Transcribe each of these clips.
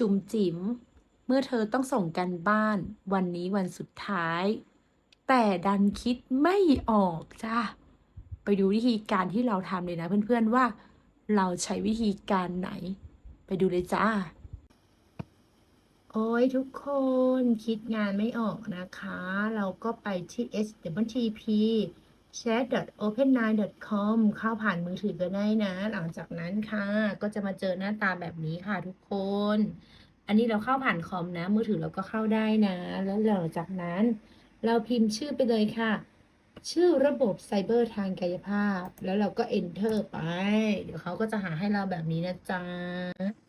จุ๋มจิ๋มเมื่อเธอต้องส่งกันบ้านวันนี้วันสุดท้าย แต่ดันคิดไม่ออกจ้าไปดูวิธีการที่เราทำเลยนะเพื่อนๆว่า เราใช้วิธีการไหน ไปดูเลยจ้า โอ้ยทุกคนคิดงานไม่ออกนะคะ เราก็ไปที่ http chat.open9.com เข้าผ่านมือถือก็ได้นะ หลังจากนั้นค่ะ ก็จะมาเจอหน้าตาแบบนี้ค่ะทุกคน อันนี้เราเข้าผ่านคอมนะ มือถือเราก็เข้าได้นะ แล้วหลังจากนั้น เราพิมพ์ชื่อไปเลยค่ะ ชื่อระบบไซเบอร์ทางกายภาพ แล้วเราก็ enter ไป เดี๋ยวเขาก็จะหาให้เราแบบนี้นะจ๊ะ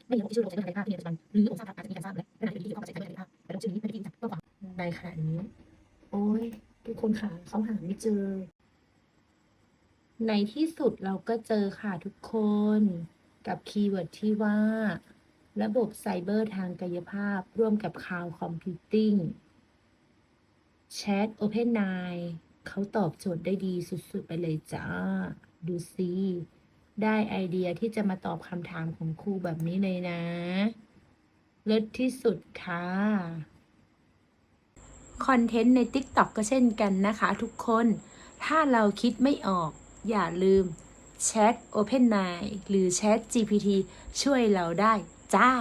ไม่รู้ว่าชื่อระบบไซเบอร์ทางกายภาพที่มีปัจจุบันหรือองค์ทราบอาจจะมีการทราบแล้วขณะที่เข้าไปใช้ไซเบอร์ทางกายภาพแต่ต้องชื่อนี้ไม่ได้ยินจากเพื่อความในขณะนี้ โอ้ยทุกคนค่ะเขาหาไม่เจอ ในที่สุดเราก็เจอค่ะทุกคนกับคีย์เวิร์ดที่ว่า ระบบไซเบอร์ทางกายภาพร่วมกับคลาวคอมพิวติ้งแชท Open9 เขาตอบโจทย์ได้ดีสุด ๆ ไปเลยจ้า ดูสิได้ไอเดียที่จะมาตอบคำถามของครูแบบนี้เลยนะเลิศที่สุดค่ะคอนเทนต์ใน TikTok ก็เช่นกันนะคะทุกคน ถ้าเราคิดไม่ออก อย่าลืมแชท Open9 หรือแชท GPT ช่วยเราได้จ้า